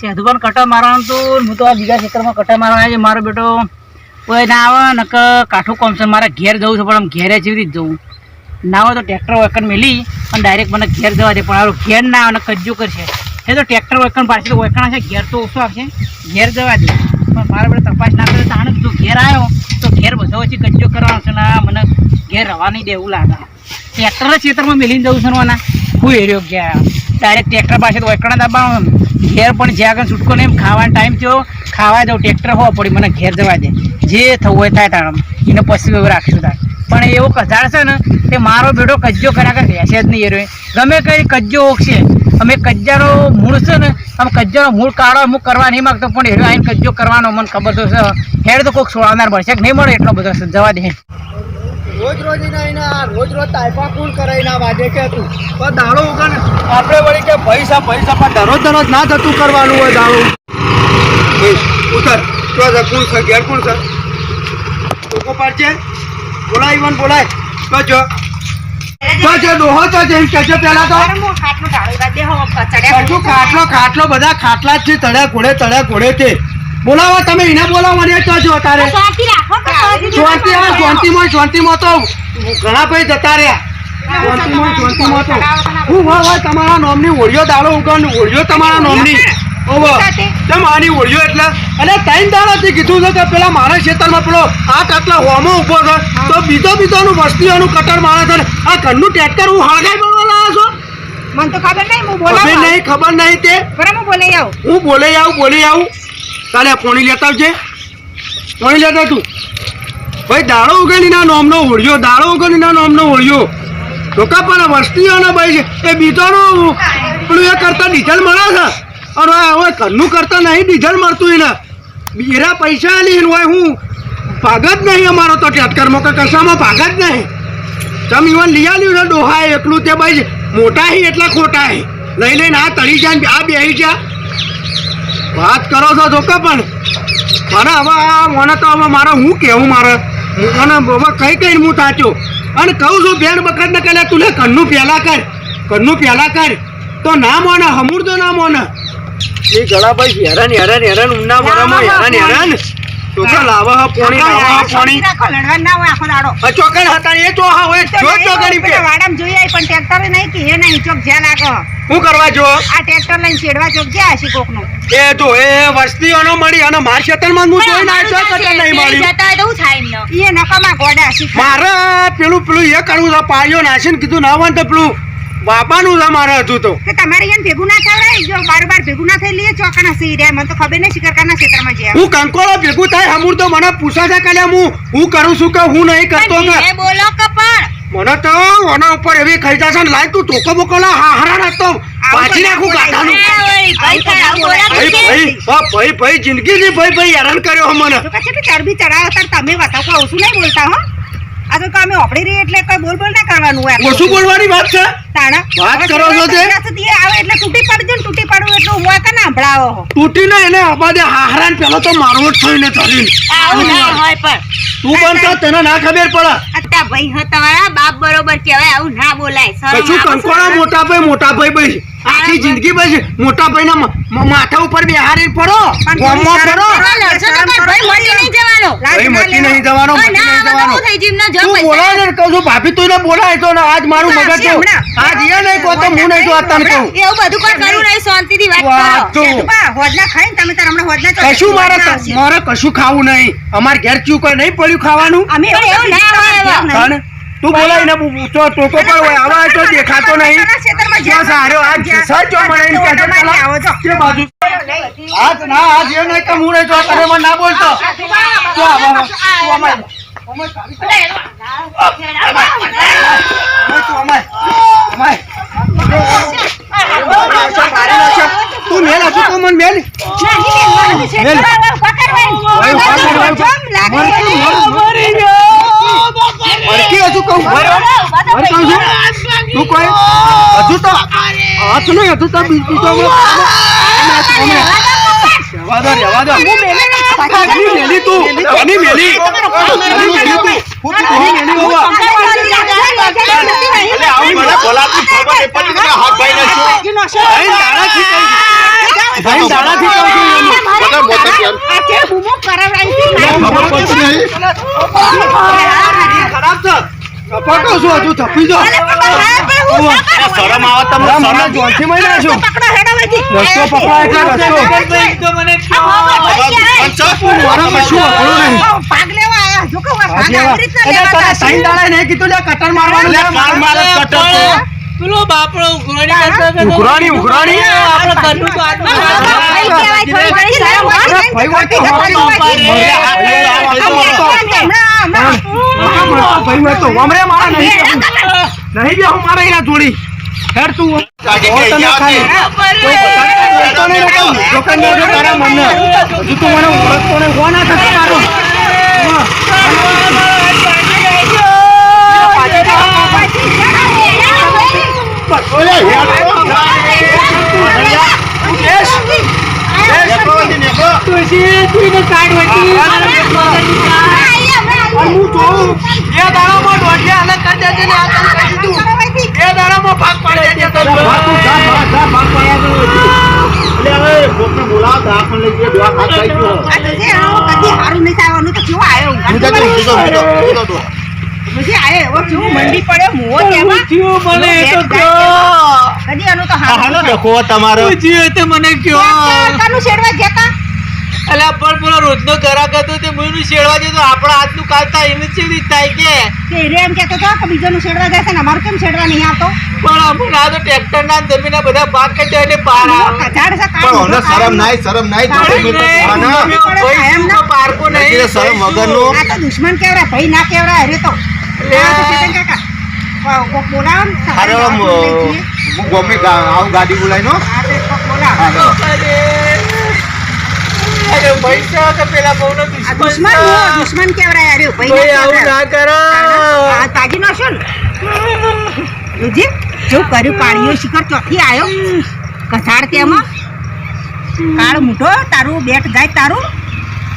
સેધુભાઈ કટા મારવાનું તો. હું તો આ બીજા ક્ષેત્રમાં કટા મારવા છે, મારો બેટો. કોઈ ના આવે ને કાઠું કોમ છે. મારે ઘેર જવું છે, પણ આમ ઘેરે જેવી રીતે જવું. ના હોય તો ટ્રેક્ટર વકન મેલી પણ ડાયરેક્ટ મને ઘેર જવા દે, પણ હારું ઘેર ના આવે ને કજ્જુ કરશે. એ તો ટ્રેક્ટર વકન પાછી તો વકણ હશે ઘેર તો ઓછું આવશે. ઘેર જવા દે. પણ મારા બેટો તપાસ ના કરે તો આને જો ઘેર આવ્યો તો ઘેર બધો પછી કજ્જો કરવાનો છે ને મને ઘેર રવા નહીં દેવું લાગે. ટ્રેક્ટર ક્ષેત્રમાં મેલીને જવું છે ને હું એરિયો ગયા ડાયરેક્ટ ટ્રેક્ટર પાસે તો વકણ દબાવવાનું ઘેર પણ જ્યાં આગળ છૂટકો નહીં ખાવાનો ટાઈમ થયો. ખાવા જાઉં ટ્રેક્ટર હોવા પડી, મને ઘેર જવા દે. જે થવું હોય થાય તાણ. એને પછી રાખશું તાણ પણ એવો કચાડ છે ને તે મારો બેટો કજ્જો ખરા રહેશે જ નહીં એરો ગમે કઈ કજ્જો ઓગશે. અમે કજ્જાનો મૂળ છે ને, અમે કજ્જાનો મૂળ કાઢો, અમુક કરવા નહીં માગતો, પણ એરો આવીને કજ્જો કરવાનો મને ખબર તો છે. હેડ તો કોઈક સોળાનાર મળશે નહીં મળે એટલો બધો. જવા દે. રોજ રોજ એના એના રોજ રોજ તાઇપા કુલ કરે એના કે તું. પણ દાડો ઉગા આપણે વળી કે પૈસા પૈસા પણ દરરોજ દરરોજ ના થતું કરવાનું હોય દાડો. ઉતર તો છે છે ઘેર કુલ છે? ટોકો પાડજે. બોલાય ઈવન બોલાય. તો જો. તો જો ડોહો તો જેમ કહેજો પહેલા તો. ખાટલો ખાટલો બધા ખાટલા જ છે તળ્યા ઘોડે તળ્યા ઘોડે છે. બોલાવો તમે એને બોલાવો મને તો જો તારે શાંતિ આવે શાંતિમાં શાંતિમાં તો ઘણા ભાઈ જતા રહ્યા. શાંતિમાં શાંતિમાં તો હું હોય હોય તમારા નોમની ઓળિયો દાડો ઉગાડ ઓળિયો તમારા નોમની. ઓવો કેમ આની એટલે? અને ત્રણ દાડાથી કીધું છે કે પેલા મારા ખેતરમાં પેલો આ કાટલા હોમો ઊભો છે તો બીજો બીજોનું વસ્તીઓનું કટર મારે છે આ ઘરનું ટ્રેક્ટર હું હળગાઈ બોલવા લાવ્યો છો? મને તો ખબર નહીં હું ખબર બોલાવું નહીં ખબર નહીં તે. બરાબર હું બોલી આવું. હું બોલે આવું બોલે આવું. તારે પોણી લેતા આવજે. પોણી લેતા તું. ભાઈ, દાડો ઉગેલીના નોમનો ઓળ્યો દાડો ઉગેલીના નોમનો ઓળ્યો લોકા પણ વસ્તીઓનો ભાઈ છે, એ બીજોનું. પેલું એ કરતા ડીઝલ મળે છે. અને હવે ઘરનું કરતા નહીં ડીઝલ મળતું એને. બીરા પૈસા આલી હોય હું ભાગ જ નહીં અમારો તો ટેટકરમાં કે કશામાં ભાગ જ નહીં. તમે ઈવન લઈ આવ્યું ને ડોહા એકલું તે ભાઈ મોટા હી એટલા ખોટા હી. લઈ લઈને આ તળી જાય આ બેહી જા વાત કરો છો ધોકા પણ. મને હવે આ મને તો હવે મારે હું કેવું મારે? કઈ કઈ હું સાચું અને કહું છું બેન બકર ને કહેલા તું ઘરનું પહેલા કર. ઘરનું પહેલા કર. તો ના મોને હમુર તો ના મોને. એ ગળાભાઈ હેરાન હેરાન હેરાન ઉના વરામાં હેરાન હેરાન. તો કે લાવા હા પોણી લાવા હા પોણી. લડવા ના હોય આખો દાડો. આ ચોકન હતા એ ચો હા હોય જો ચોકડી પે વાડમ જોઈ પણ ટ્રેક્ટર નહીં કે એ નહીં ચોક જ્યાં લાગો. હું કરવા જો? આ ટ્રેક્ટર લઈને છેડવા ચોક જ્યાં હશે કોકનું? એ જો એ વસ્તીઓનો મળી અને માર ખેતરમાં હું જોઈ ના છો કટે નહીં મળી એ નકામા ગોડા હશે મારે પેલું પેલું એ કરવું તો પાયો નાસીને કીધું ના હોય તો પેલું બાપાનું છે મારે હજુ તો. કે તમારે અહીંયા ભેગું ના થવડાય જો બાર બાર ભેગું ના થઈ લઈએ ચોકન સી રહ્યા મને તો ખબર નહીં શિકરકાના ક્ષેત્રમાં જ્યાં. હું કંકોળો ભેગું થાય હમુર તો મને પૂછા છે કે હું હું કરું છું કે હું નહીં કરતો કે બોલો કપણ મને તો આના ઉપર એવી ખાઈ જશે ને લાય તું ટોકો બોકોલા હારા નાખતો પાછી નાખું ગાધાનું. ભાઈ ભાઈ હા ભાઈ ભાઈ જિંદગીની ભાઈ ભાઈ હેરાન કર્યો હો મને. ચરબી ચડાવ તમે બતાવો આવશું છું નહીં બોલતા હો? આ તો અમે ઓપડી રહી એટલે કઈ બોલ બોલ ના કરવાનું હોય. ઓછું બોલવાની વાત છે? તાણા. વાત કરો છો તે? સુધી આવે એટલે તૂટી પડજો ને તૂટી પડવું એટલે હું કે ના સંભળાવો તૂટી તૂટીને એને આબાદે હાહરાન પેલો તો મારવો જ થઈને ચાલી આવું ના હોય પણ. તું પણ તો તને ના ખબર પડે? અત્યારે ભાઈ હતા તમારા બાપ બરોબર કહેવાય આવું ના બોલાય. કશું કંકોડા મોટા ભાઈ મોટા ભાઈ ભાઈ આખી જિંદગી ભાઈ મોટા ભાઈ ના માથા ઉપર બેહારી પડો. ફોર્મ પડો. ભાઈ મળી કાંઈ ભાઈ નહીં જવાનો લાજ ભાઈ ના મતી લેવો. નહીં જવાનો ઓય, મતી ના નહીં આવે તો જવાનો. હું થઈ જીમનો જો તું પૈસા. ને કહું છું ભાભી તું બોલાય તો આજ મારું મગજ તો આજ એ નહીં કહો તો હું નહીં તો તને કહું. એવું બધું કોઈ કરું નહીં શાંતિથી વાત વાત કરો. તો શેઠુબા, તમે તાર હમણાં હોજના કશું મારે મારે કશું ખાવું નહીં. અમાર ઘેર ચૂ કોઈ નહીં પડ્યું ખાવાનું? અમે એવું ના તું બોલાય ને તો ટોકો પર હોય આવા તો દેખાતો નહીં જો સારો આ સર જો મને એમ કહેતો આવો છો. કે બાજુ આજ ના આજ એ નહીં કે હું તો તમે મને ના બોલતો જો આવો તું અમાર અમાય તારી અમાય તું અમાય અમાય તું મેલ હજુ તું મને મેલ મેલ. ઓય, ઊભા કર, ઓય, ઊભા. મરકી, મર, મર. મરકી હજુ કહું મર કહું છું તું કોઈ હજુ તો હાથ નહીં હજુ તો બીજું તો ખરાબ છે. પકડો છો હજુ થપી જો અરે પણ હા, પણ હું ના કરું. શરમ આવે તમને શરમ જોનથી મળી ના છું પકડો હેડો અહીંથી. રસ્તો પકડો એટલે રસ્તો તું મારામાં શું નહીં ભાગ લેવા આયા જો કે ભાગ આવી રીતના એટલે લેવાતા તને દાડા નહીં કીધું લે કટર મારવાનું લે મારે કટર પેલો બાપડો ઉઘરાણી કરતો ઉઘરાણી, ઉઘરાણી? આપણે તો હાથમાં ને. હમણાં, હમણાં. હા, મારા નહીં. નહીં એના જોડી હેડ તું નહીં. હજુ તું મને ઓળખતો નહીં. થશે મારો? ઓલે હેડ તો. બેસ. નેકળો અહીંથી, તુલસી, તું એને કાઢ વટી. હું જોઉં. બે દાડામાં દોઢિયા અલગ કરી દેજે ને આ તને કહી દીધું. બે દાડામાં ભાગ પાડી દેજે તને. ભાગ તું ભાગ, ભાગ હવે કોકને બોલાવો, લઈ દવા ખાત ગયો. આ તો જે આવો કદી હારું નહીં થાય, આનું તો કેવો આયો? હું જતો રહું, જતો રહું, જતો રહું, જતો રહું. પછી આયો એવો કેવો મંડી પડ્યો, મોહ તેમાં. થયું મને તો કયો. કદી આનું તો આ હારું હાનો નહીં ડખો તમારો તે મને કયો. કાનું શેરવા ગયા તા? અલા પણ પેલો રોજનો ગરાક હતો તે મુઈનું શેડવા જતો આપણા હાથનું કાલ થાય એને જ થાય કે કે હીરે એમ કહેતો હતો કે બીજાનું શેડવા જાય છે ને અમારું કેમ શેડવા નહીં આવતો? પણ અમને આ તો ટ્રેક્ટર ના જમીન બધા પાક કાઢ્યા એટલે પાર આવે. કજાડ છે, પણ ઓને શરમ. નાય શરમ નાય તારે જોડે મેં તો નહીં, ખાના. પારકો નહીં એટલે શરમ વગરનું. આ તો દુશ્મન કેવડા ભાઈ ના કેવડા અરે તો આ કાકા કો- બોલાવો ને, અરે ગમે આવું ગાડી બોલાય નો બોલાવો. અરે કે પેલા દુશ્મન દુશ્મન. હું દુશ્મન કેવડા અરે ભાઈ ભાઈ આવું ના કરો આ તાજી નો ને? જોજે જેવું કર્યું પાણીઓ શિખર ચોથી આવ્યો કસાડ તેમાં કાળ મૂઠો તારું બેટ ગાય તારું.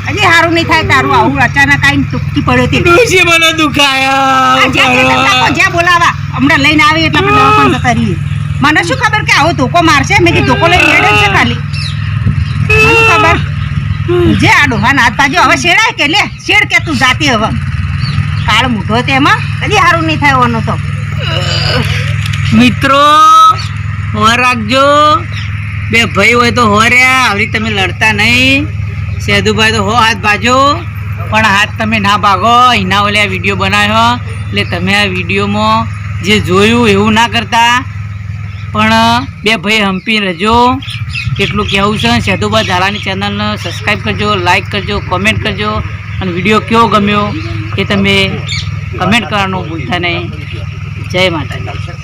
હજી સારું નહીં થાય તારું આવું અચાનક આવીને ટૂંકી પડ્યો તે. ડોશી મને દુખાયા. જ્યાં બોલાવા. હમણાં લઈને આવી એટલે આપણે દવાખાને જતા મને શું ખબર કે આવો ધોકો મારશે? મેં ધોકો લઈને રેડે છે ખાલી. ખબર. જે આડો હા હાથ બાજુ હવે શેડાય કે લે, શેડ કે તું જાતી હવે. કાળ મૂઠો તેમાં કદી સારું નહીં થાય ઓનો તો. મિત્રો હોર રાખજો. બે ભાઈ હોય તો હો રહ્યા આવી તમે લડતા નહીં. સેદુભાઈ તો હો હાથ ભાજો પણ હાથ તમે ના ભાગો એના ઓલે આ વીડિયો બનાવ્યો. એટલે તમે આ વિડીયોમાં જે જોયું એવું ના કરતા. પણ બે ભાઈ હંપી રહેજો. એટલું કહેવું છે સેદુભાઈ ઝાલાની ચેનલને સબસ્ક્રાઈબ કરજો લાઇક કરજો કોમેન્ટ કરજો. અને વીડિયો કેવો ગમ્યો એ તમે કમેન્ટ કરવાનું ભૂલતા નહીં. જય માતાજી.